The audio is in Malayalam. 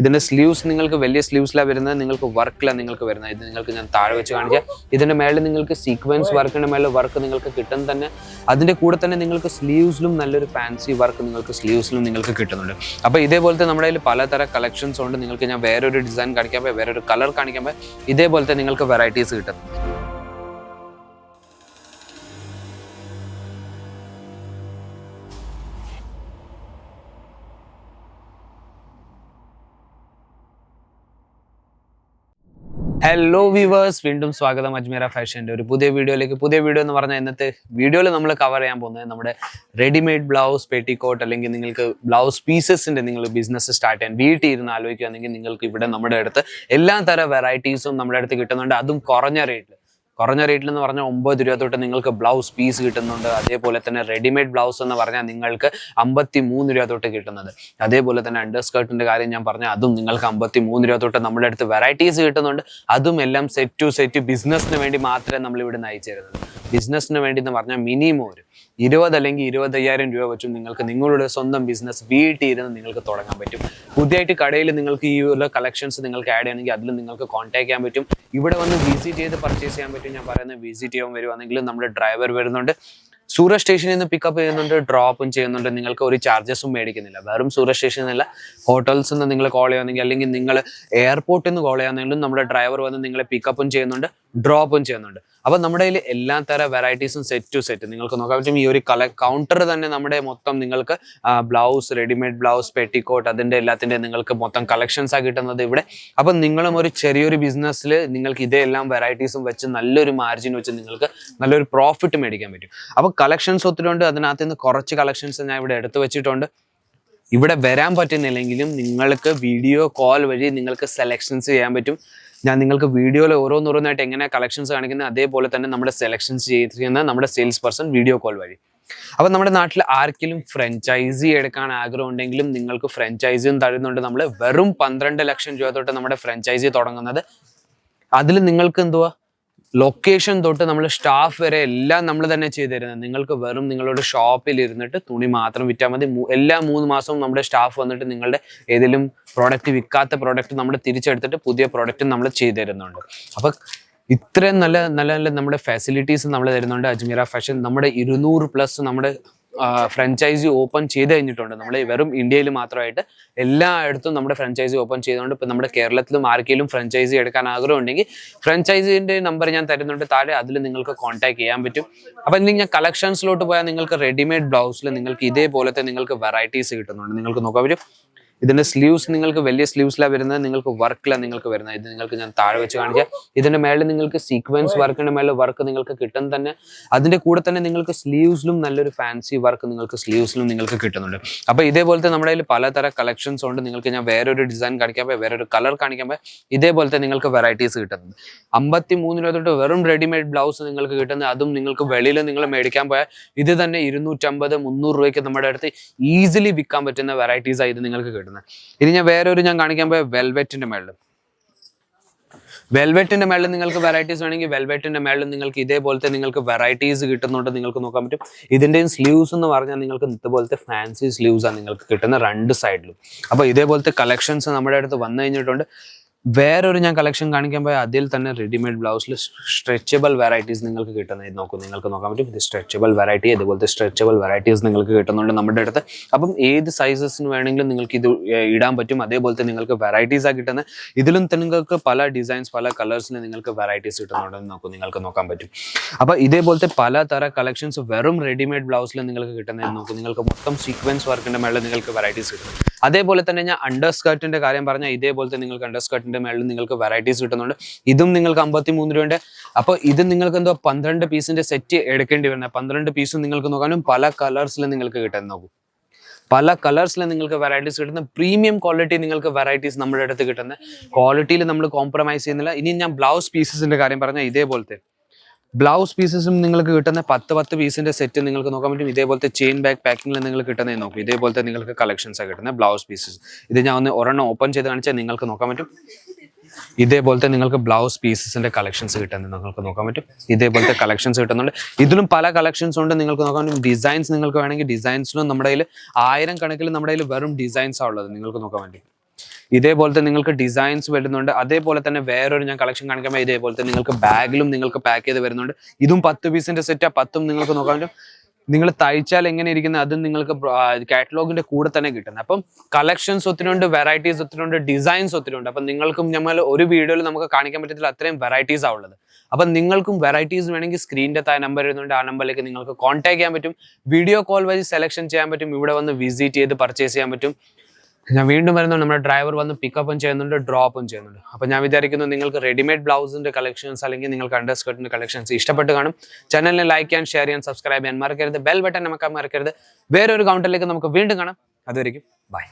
ഇതിന്റെ സ്ലീവ്സ് നിങ്ങൾക്ക് വലിയ സ്ലീവ്സിലാണ് വരുന്നത് നിങ്ങൾക്ക് വർക്കിലാണ് നിങ്ങൾക്ക് വരുന്നത്. ഇത് നിങ്ങൾക്ക് ഞാൻ താഴെ വെച്ച് കാണിക്കാം. ഇതിന്റെ മേളിൽ നിങ്ങൾക്ക് സീക്വൻസ് വർക്കിന്റെ മേളിൽ വർക്ക് നിങ്ങൾക്ക് കിട്ടും തന്നെ അതിന്റെ കൂടെ തന്നെ നിങ്ങൾക്ക് സ്ലീവ്സിലും നല്ലൊരു ഫാൻസി വർക്ക് നിങ്ങൾക്ക് സ്ലീവ്സിലും നിങ്ങൾക്ക് കിട്ടുന്നുണ്ട്. അപ്പോൾ ഇതേപോലത്തെ നമ്മുടെ കയ്യിൽ പലതരം കളക്ഷൻസ് ഉണ്ട്. നിങ്ങൾക്ക് ഞാൻ വേറൊരു ഡിസൈൻ കാണിക്കാൻ പോയി വേറൊരു കളർ കാണിക്കാൻ പോയി. ഇതേപോലത്തെ നിങ്ങൾക്ക് വെറൈറ്റീസ് കിട്ടും. ഹലോ വീവേഴ്സ് വീണ്ടും സ്വാഗതം. അജ്മീര ഫാഷന്റെ ഒരു പുതിയ വീഡിയോയിലേക്ക്. പുതിയ വീഡിയോ എന്ന് പറഞ്ഞാൽ ഇന്നത്തെ വീഡിയോയിൽ നമ്മൾ കവർ ചെയ്യാൻ പോകുന്നത് നമ്മുടെ റെഡിമെയ്ഡ് ബ്ലൗസ് പെറ്റിക്കോട്ട് അല്ലെങ്കിൽ നിങ്ങൾക്ക് ബ്ലൗസ് പീസസിന്റെ നിങ്ങൾ ബിസിനസ് സ്റ്റാർട്ട് ചെയ്യാൻ വീട്ടിൽ ഇരുന്ന് ആലോചിക്കുകയാണെങ്കിൽ നിങ്ങൾക്ക് ഇവിടെ നമ്മുടെ അടുത്ത് എല്ലാ തരം വെറൈറ്റീസും നമ്മുടെ അടുത്ത് കിട്ടുന്നുണ്ട്. അതും കുറഞ്ഞ റേറ്റിൽ കുറഞ്ഞ റേറ്റിൽ എന്ന് പറഞ്ഞാൽ ഒമ്പത് രൂപ തൊട്ട് നിങ്ങൾക്ക് ബ്ലൗസ് പീസ് കിട്ടുന്നുണ്ട്. അതേപോലെ തന്നെ റെഡിമെയ്ഡ് ബ്ലൗസ് എന്ന് പറഞ്ഞാൽ നിങ്ങൾക്ക് അമ്പത്തി മൂന്ന് രൂപ തൊട്ട് കിട്ടുന്നത്. അതേപോലെ തന്നെ അണ്ടർ സ്കേർട്ടിന്റെ കാര്യം ഞാൻ പറഞ്ഞാൽ അതും നിങ്ങൾക്ക് അമ്പത്തി മൂന്ന് രൂപ തൊട്ട് നമ്മുടെ അടുത്ത് വെറൈറ്റീസ് കിട്ടുന്നുണ്ട്. അതും എല്ലാം സെറ്റ് ടു സെറ്റ് ബിസിനസ്സിന് വേണ്ടി മാത്രമേ നമ്മൾ ഇവിടെ നയിച്ചു തരുന്നത് ബിസിനസ്സിന് വേണ്ടി എന്ന് പറഞ്ഞാൽ മിനിമം ഒരു ഇരുപത് അല്ലെങ്കിൽ ഇരുപത്തയ്യായിരം രൂപ വെച്ചും നിങ്ങൾക്ക് നിങ്ങളുടെ സ്വന്തം ബിസിനസ് വീട്ടിൽ ഇരുന്ന് നിങ്ങൾക്ക് തുടങ്ങാൻ പറ്റും. പുതിയതായിട്ട് കടയിൽ നിങ്ങൾക്ക് ഈ ഉള്ള കളക്ഷൻസ് നിങ്ങൾക്ക് ആഡ് ചെയ്യണമെങ്കിൽ അതിൽ നിങ്ങൾക്ക് കോൺടാക്ട് ചെയ്യാൻ പറ്റും. ഇവിടെ വന്ന് വിസിറ്റ് ചെയ്ത് പർച്ചേസ് ചെയ്യാൻ പറ്റും. ഞാൻ പറയുന്നത് വിസിറ്റ് ചെയ്യാൻ വരുവാണെങ്കിൽ നമ്മുടെ ഡ്രൈവർ വരുന്നുണ്ട്. സൂര സ്റ്റേഷനിൽ നിന്ന് പിക്കപ്പ് ചെയ്യുന്നുണ്ട് ഡ്രോപ്പും ചെയ്യുന്നുണ്ട്. നിങ്ങൾക്ക് ഒരു ചാർജസും മേടിക്കുന്നില്ല. വെറും സൂര സ്റ്റേഷനിൽ നിന്നല്ല ഹോട്ടൽസിൽ നിന്ന് നിങ്ങൾ കോൾ ചെയ്യുകയാണെങ്കിൽ അല്ലെങ്കിൽ നിങ്ങൾ എയർപോർട്ടിൽ നിന്ന് കോൾ ചെയ്യുകയാണെങ്കിലും നമ്മുടെ ഡ്രൈവർ വന്ന് നിങ്ങളെ പിക്കപ്പും ചെയ്യുന്നുണ്ട്. ഡ്രോപ്പും ചെയ്യുന്നുണ്ട്. അപ്പോൾ നമ്മുടെ കയ്യിൽ എല്ലാ തരം വെറൈറ്റീസും സെറ്റ് ടു സെറ്റ് നിങ്ങൾക്ക് നോക്കാൻ പറ്റും ഈ ഒരു കള കൗണ്ടർ തന്നെ നമ്മുടെ മൊത്തം നിങ്ങൾക്ക് ബ്ലൗസ് റെഡിമെയ്ഡ് ബ്ലൗസ് പെട്ടിക്കോട്ട് അതിന്റെ എല്ലാത്തിന്റെ നിങ്ങൾക്ക് മൊത്തം കളക്ഷൻസ് ആ കിട്ടുന്നത് ഇവിടെ. അപ്പം നിങ്ങളും ഒരു ചെറിയൊരു ബിസിനസ്സിൽ നിങ്ങൾക്ക് ഇതെല്ലാം വെറൈറ്റീസും വെച്ച് നല്ലൊരു മാർജിൻ വെച്ച് നിങ്ങൾക്ക് നല്ലൊരു പ്രോഫിറ്റ് മേടിക്കാൻ പറ്റും. അപ്പോൾ കളക്ഷൻസ് ഒത്തിരി ഉണ്ട് അതിനകത്ത് നിന്ന് കുറച്ച് കളക്ഷൻസ് ഞാൻ ഇവിടെ എടുത്തു വെച്ചിട്ടുണ്ട്. ഇവിടെ വരാൻ പറ്റുന്നില്ലെങ്കിലും നിങ്ങൾക്ക് വീഡിയോ കോൾ വഴി നിങ്ങൾക്ക് സെലക്ഷൻസ് ചെയ്യാൻ പറ്റും. ഞാൻ നിങ്ങൾക്ക് വീഡിയോയിൽ ഓരോന്നോരോന്നായിട്ട് എങ്ങനെ കളക്ഷൻസ് കാണിക്കുന്നത് അതേപോലെ തന്നെ നമ്മുടെ സെലക്ഷൻസ് ചെയ്തിരിക്കുന്ന നമ്മുടെ സെയിൽസ് പേഴ്സൺ വീഡിയോ കോൾ വഴി. അപ്പോൾ നമ്മുടെ നാട്ടിൽ ആർക്കെങ്കിലും ഫ്രഞ്ചൈസി എടുക്കാൻ ആഗ്രഹം ഉണ്ടെങ്കിലും നിങ്ങൾക്ക് ഫ്രഞ്ചൈസിയും തരുന്നുണ്ട്. നമ്മൾ വെറും പന്ത്രണ്ട് ലക്ഷം രൂപ തൊട്ട് നമ്മുടെ ഫ്രഞ്ചൈസി തുടങ്ങുന്നത്. അതിൽ നിങ്ങൾക്ക് എന്തുവാ? ലൊക്കേഷൻ തൊട്ട് നമ്മൾ സ്റ്റാഫ് വരെ എല്ലാം നമ്മൾ തന്നെ ചെയ്തു തരുന്നത് നിങ്ങൾക്ക് വെറും നിങ്ങളുടെ ഷോപ്പിൽ ഇരുന്നിട്ട് തുണി മാത്രം വിറ്റാൽ മതി. എല്ലാ മൂന്ന് മാസവും നമ്മുടെ സ്റ്റാഫ് വന്നിട്ട് നിങ്ങളുടെ ഏതെങ്കിലും പ്രോഡക്റ്റ് വിൽക്കാത്ത പ്രോഡക്റ്റ് നമ്മൾ തിരിച്ചെടുത്തിട്ട് പുതിയ പ്രോഡക്റ്റ് നമ്മൾ ചെയ്തു തരുന്നുണ്ട് അപ്പം ഇത്രയും നല്ല നല്ല നല്ല നമ്മുടെ ഫെസിലിറ്റീസ് നമ്മൾ തരുന്നുണ്ട്. അജ്മീറ ഫാഷൻ നമ്മുടെ ഇരുന്നൂറ് പ്ലസ് നമ്മുടെ ഫ്രാഞ്ചൈസി ഓപ്പൺ ചെയ്ത് കഴിഞ്ഞിട്ടുണ്ട്. നമ്മൾ വെറും ഇന്ത്യയിൽ മാത്രമായിട്ട് എല്ലായിടത്തും നമ്മുടെ ഫ്രാഞ്ചൈസി ഓപ്പൺ ചെയ്തുകൊണ്ട് ഇപ്പം നമ്മുടെ കേരളത്തിലും ആർക്കെങ്കിലും ഫ്രാഞ്ചൈസി എടുക്കാൻ ആഗ്രഹം ഉണ്ടെങ്കിൽ ഫ്രാഞ്ചൈസിന്റെ നമ്പർ ഞാൻ തരുന്നുണ്ട്. താഴെ അതിൽ നിങ്ങൾക്ക് കോൺടാക്ട് ചെയ്യാൻ പറ്റും. അപ്പം എന്തെങ്കിലും ഞാൻ കളക്ഷൻസിലോട്ട് പോയാൽ നിങ്ങൾക്ക് റെഡിമെയ്ഡ് ബ്ലൗസിൽ നിങ്ങൾക്ക് ഇതേപോലത്തെ നിങ്ങൾക്ക് വെറൈറ്റീസ് കിട്ടുന്നുണ്ട്. നിങ്ങൾക്ക് നോക്കാൻ പറ്റും. ഇതിന്റെ സ്ലീവ്സ് നിങ്ങൾക്ക് വലിയ സ്ലീവ്സിലാണ് വരുന്നത് നിങ്ങൾക്ക് വർക്കിലാണ് നിങ്ങൾക്ക് വരുന്നത്. ഇത് നിങ്ങൾക്ക് ഞാൻ താഴെ വെച്ച് കാണിക്കാം. ഇതിന്റെ മേളിൽ നിങ്ങൾക്ക് സീക്വൻസ് വർക്കിന്റെ മേളിൽ വർക്ക് നിങ്ങൾക്ക് കിട്ടും തന്നെ. അതിന്റെ കൂടെ തന്നെ നിങ്ങൾക്ക് സ്ലീവ്സിലും നല്ലൊരു ഫാൻസി വർക്ക് നിങ്ങൾക്ക് സ്ലീവ്സിലും നിങ്ങൾക്ക് കിട്ടുന്നുണ്ട്. അപ്പൊ ഇതേപോലത്തെ നമ്മുടെ കയ്യിൽ പലതരം കളക്ഷൻസ് ഉണ്ട്. നിങ്ങൾക്ക് ഞാൻ വേറൊരു ഡിസൈൻ കാണിക്കാൻ പോയി വേറൊരു കളർ കാണിക്കാൻ പോയി. ഇതേപോലത്തെ നിങ്ങൾക്ക് വെറൈറ്റീസ് കിട്ടുന്നത് അമ്പത്തി മൂന്ന് രൂപ തൊട്ട് വെറും റെഡിമെയ്ഡ് ബ്ലൗസ് നിങ്ങൾക്ക് കിട്ടുന്നത് അതും നിങ്ങൾക്ക് വെളിയിൽ നിങ്ങൾ മേടിക്കാൻ പോയാൽ ഇത് തന്നെ ഇരുന്നൂറ്റമ്പത് മുന്നൂറ് രൂപയ്ക്ക് നമ്മുടെ അടുത്ത് ഈസിലി വിൽക്കാൻ പറ്റുന്ന വെറൈറ്റീസ് ആയി ഇത് നിങ്ങൾക്ക് കിട്ടുന്നത് ഇനി ഞാൻ വേറെ ഒരു ഞാൻ കാണിക്കാൻ പോയ വെൽവെറ്റിന്റെ മേളിൽ വെൽവെറ്റിന്റെ മേളിൽ നിങ്ങൾക്ക് വെറൈറ്റീസ് വേണമെങ്കിൽ വെൽവെറ്റിന്റെ മേളിൽ നിങ്ങൾക്ക് ഇതേപോലത്തെ നിങ്ങൾക്ക് വെറൈറ്റീസ് കിട്ടുന്നുണ്ട് നിങ്ങൾക്ക് നോക്കാൻ പറ്റും. ഇതിന്റെയും സ്ലീവ്സ് എന്ന് പറഞ്ഞാൽ നിങ്ങൾക്ക് ഇതുപോലത്തെ ഫാൻസി സ്ലീവ്സ് ആണ് നിങ്ങൾക്ക് കിട്ടുന്ന രണ്ട് സൈഡിലും അപ്പോൾ ഇതേപോലത്തെ കളക്ഷൻസ് നമ്മുടെ അടുത്ത് വന്നു കഴിഞ്ഞിട്ടുണ്ട്. വേറൊരു ഞാൻ കളക്ഷൻ കാണിക്കാൻ പോയാൽ അതിൽ തന്നെ റെഡിമെയ്ഡ് ബ്ലൗസിൽ സ്ട്രെച്ചബിൾ വെറൈറ്റീസ് നിങ്ങൾക്ക് കിട്ടുന്നത് നോക്കും. നിങ്ങൾക്ക് നോക്കാൻ പറ്റും. ഇത് സ്ട്രെച്ചബിൾ വെറൈറ്റി അതുപോലത്തെ സ്ട്രെച്ചബിൾ വെറൈറ്റീസ് നിങ്ങൾക്ക് കിട്ടുന്നുണ്ട് നമ്മുടെ അടുത്ത്. അപ്പം ഏത് സൈസസിന് വേണമെങ്കിലും നിങ്ങൾക്ക് ഇത് ഇടാൻ പറ്റും. അതേപോലത്തെ നിങ്ങൾക്ക് വെറൈറ്റീസ് ആ കിട്ടുന്നത് ഇതിലും നിങ്ങൾക്ക് പല ഡിസൈൻസ് പല കളേഴ്സിന് നിങ്ങൾക്ക് വെറൈറ്റീസ് കിട്ടുന്നുണ്ടെന്ന് നോക്കും. നിങ്ങൾക്ക് നോക്കാൻ പറ്റും. അപ്പോൾ ഇതേപോലത്തെ പല തര കളക്ഷൻസ് വെറും റെഡിമെയ്ഡ് ബ്ലൗസിൽ നിങ്ങൾക്ക് കിട്ടുന്നത് നോക്കും. നിങ്ങൾക്ക് മൊത്തം സീക്വൻസ് വർക്കിന്റെ മേളിൽ നിങ്ങൾക്ക് വെറൈറ്റീസ് കിട്ടും അതേപോലെ തന്നെ ഞാൻ അണ്ടർ സ്കർട്ടിന്റെ കാര്യം പറഞ്ഞാൽ തന്നെ നിങ്ങൾക്ക് അണ്ടർ സ്കർട്ടിന്റെ മേളിൽ നിങ്ങൾക്ക് വെറൈറ്റീസ് കിട്ടുന്നുണ്ട്. ഇതും നിങ്ങൾക്ക് അമ്പത്തി മൂന്ന് രൂപയുടെ അപ്പോൾ ഇത് നിങ്ങൾക്ക് എന്തോ പന്ത്രണ്ട് പീസിന്റെ സെറ്റ് എടുക്കേണ്ടി വരുന്നത് പന്ത്രണ്ട് പീസും നിങ്ങൾക്ക് നോക്കാനും പല കളേഴ്സിൽ നിങ്ങൾക്ക് കിട്ടാൻ നോക്കും. പല കളേഴ്സിൽ നിങ്ങൾക്ക് വെറൈറ്റീസ് കിട്ടുന്ന പ്രീമിയം ക്വാളിറ്റി നിങ്ങൾക്ക് വെറൈറ്റീസ് നമ്മുടെ അടുത്ത് കിട്ടുന്ന. ക്വാളിറ്റിയിൽ നമ്മൾ കോംപ്രമൈസ് ചെയ്യുന്നില്ല. ഇനി ഞാൻ ബ്ലൗസ് പീസസിന്റെ കാര്യം പറഞ്ഞാൽ ഇതേപോലത്തെ. ബ്ലൗസ് പീസസും നിങ്ങൾക്ക് കിട്ടുന്ന പത്ത് പത്ത് പീസിന്റെ സെറ്റ് നിങ്ങൾക്ക് നോക്കാൻ പറ്റും. ഇതേപോലത്തെ ചെയിൻ ബാഗ് പാക്കിങ്ങിൽ നിങ്ങൾ കിട്ടുന്നത് നോക്കും. ഇതേപോലത്തെ നിങ്ങൾക്ക് കളക്ഷൻസ് ആണ് കിട്ടുന്നത് ബ്ലൗസ് പീസസ് ഇത് ഞാൻ ഒന്ന് ഒരെണ്ണം ഓപ്പൺ ചെയ്ത് കാണിച്ചാൽ നിങ്ങൾക്ക് നോക്കാൻ പറ്റും. ഇതേപോലത്തെ നിങ്ങൾക്ക് ബ്ലൗസ് പീസസിന്റെ കളക്ഷൻസ് കിട്ടുന്നത് നിങ്ങൾക്ക് നോക്കാൻ പറ്റും. ഇതേപോലത്തെ കളക്ഷൻസ് കിട്ടുന്നുണ്ട്. ഇതിലും പല കളക്ഷൻസ് ഉണ്ട് നിങ്ങൾക്ക് നോക്കാൻ പറ്റും. ഡിസൈൻസ് നിങ്ങൾക്ക് വേണമെങ്കിൽ ഡിസൈൻസിലും നമ്മുടെ കയ്യിൽ ആയിരം കണക്കിൽ നമ്മുടെ കയ്യിൽ വെറും ഡിസൈൻസ് ആ ഉള്ളത് നിങ്ങൾക്ക് നോക്കാൻ പറ്റും. ഇതേപോലത്തെ നിങ്ങൾക്ക് ഡിസൈൻസ് വരുന്നുണ്ട്. അതേപോലെ തന്നെ വേറൊരു ഞാൻ കളക്ഷൻ കാണിക്കുമ്പോൾ ഇതേപോലത്തെ നിങ്ങൾക്ക് ബാഗിലും നിങ്ങൾക്ക് പാക്ക് ചെയ്ത് വരുന്നുണ്ട്. ഇതും പത്ത് പീസിന്റെ സെറ്റ് പത്തും നിങ്ങൾക്ക് നോക്കാൻ നിങ്ങൾ തയ്ച്ചാൽ എങ്ങനെ ഇരിക്കുന്നത്? അതും നിങ്ങൾക്ക് കാറ്റലോഗിന്റെ കൂടെ തന്നെ കിട്ടുന്നത്. അപ്പം കളക്ഷൻസ് ഒത്തിരിയുണ്ട് വെറൈറ്റീസ് ഒത്തിരിയുണ്ട് ഡിസൈൻസ് ഒത്തിരിയുണ്ട്. അപ്പം നിങ്ങൾക്കും നമ്മൾ ഒരു വീഡിയോയിൽ നമുക്ക് കാണിക്കാൻ പറ്റത്തില്ല അത്രയും വെറൈറ്റീസ് ഉള്ളത്. അപ്പം നിങ്ങൾക്കും വെറൈറ്റീസ് വേണമെങ്കിൽ സ്ക്രീനിന്റെ താഴെ നമ്പർ വരുന്നുണ്ട് ആ നമ്പറിലേക്ക് നിങ്ങൾക്ക് കോൺടാക്ട് ചെയ്യാൻ പറ്റും. വീഡിയോ കോൾ വഴി സെലക്ഷൻ ചെയ്യാൻ പറ്റും. ഇവിടെ വന്ന് വിസിറ്റ് ചെയ്ത് പർച്ചേസ് ചെയ്യാൻ പറ്റും. ഞാൻ വീണ്ടും വരുന്നു നമ്മുടെ ഡ്രൈവർ വന്ന് പിക്കപ്പും ചെയ്യുന്നുണ്ട് ഡ്രോപ്പും ചെയ്യുന്നുണ്ട്. അപ്പോൾ ഞാൻ വിചാരിക്കുന്നു നിങ്ങൾക്ക് റെഡിമെയ്ഡ് ബ്ലൗസിന്റെ കളക്ഷൻസ് അല്ലെങ്കിൽ നിങ്ങൾക്ക് അണ്ടർ സ്കർട്ടിന്റെ കളക്ഷൻസ് ഇഷ്ടപ്പെട്ട് കാണും. ചാനലിനെ ലൈക്ക് ചെയ്യാൻ ഷെയർ ചെയ്യാൻ സബ്സ്ക്രൈബ് ചെയ്യാൻ മറക്കരുത്. ബെൽ ബട്ടൺ നമുക്ക് മറക്കരുത്. വേറൊരു കൗണ്ടറിലേക്ക് നമുക്ക് വീണ്ടും കാണാം. അതുവരെയും ബൈ